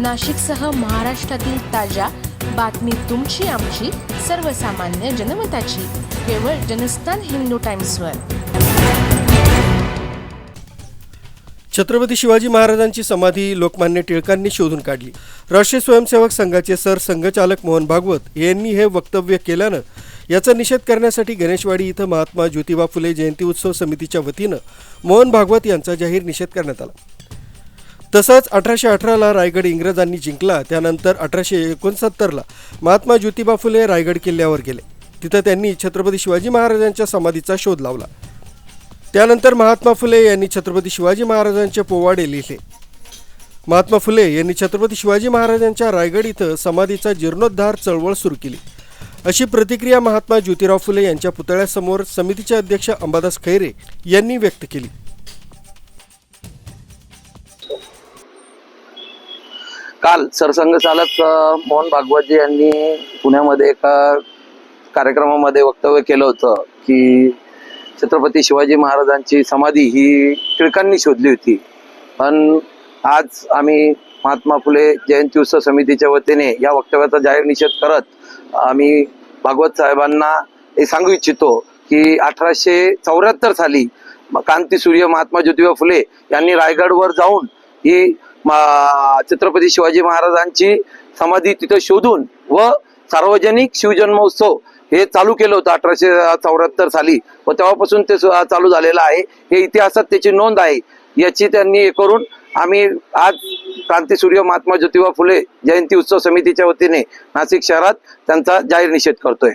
नाशिकसह महाराष्ट्रातील ताज्या बातमी तुमची आमची सर्वसामान्य जनमताची. केवळ जनस्थान हिंदू टाइम्सवर. छत्रपती शिवाजी महाराजांची समाधी लोकमान्य टिळकांनी शोधून काढली. राष्ट्रीय स्वयंसेवक संघाचे सर संघचालक मोहन भागवत यांनी हे वक्तव्य केल्यानं याचा निषेध करण्यासाठी गणेशवाडी इथं महात्मा ज्योतिबा फुले जयंती उत्सव समितीच्या वतीनं मोहन भागवत यांचा जाहीर निषेध करण्यात आला. तसंच अठराशे अठराला रायगड इंग्रजांनी जिंकला त्यानंतर अठराशे एकोणसत्तरला महात्मा ज्योतिबा फुले रायगड किल्ल्यावर गेले. तिथं त्यांनी छत्रपती शिवाजी महाराजांच्या समाधीचा शोध लावला. त्यानंतर महात्मा फुले यांनी छत्रपती शिवाजी महाराजांचे पोवाडे लिहिले. महात्मा फुले यांनी छत्रपती शिवाजी महाराजांच्या रायगड इथं समाधीचा जीर्णोद्धार चळवळ सुरू केली. अशी प्रतिक्रिया महात्मा ज्योतिराव फुले यांच्या पुतळ्यासमोर समितीचे अध्यक्ष अंबादास खैरे यांनी व्यक्त केली. काल सरसंघचालक मोहन भागवतजी यांनी पुण्यामध्ये एका कार्यक्रमामध्ये वक्तव्य केलं होतं की छत्रपती शिवाजी महाराजांची समाधी ही टिळकांनी शोधली होती. पण आज आम्ही महात्मा फुले जयंती उत्सव समितीच्या वतीने या वक्तव्याचा जाहीर निषेध करत आम्ही भागवत साहेबांना हे सांगू इच्छितो की अठराशे चौऱ्याहत्तर साली कांतीसूर्य महात्मा ज्योतिबा फुले यांनी रायगडवर जाऊन ही छत्रपती शिवाजी महाराजांची समाधी तिथं शोधून व सार्वजनिक शिवजन्मोत्सव हे चालू केलं होतं अठराशे चौऱ्याहत्तर साली. व तेव्हापासून ते चालू झालेलं आहे. हे इतिहासात त्याची नोंद आहे. याची त्यांनी हे करून आम्ही आज क्रांतीसूर्य महात्मा ज्योतिबा फुले जयंती उत्सव समितीच्या वतीने नाशिक शहरात त्यांचा जाहीर निषेध करतोय.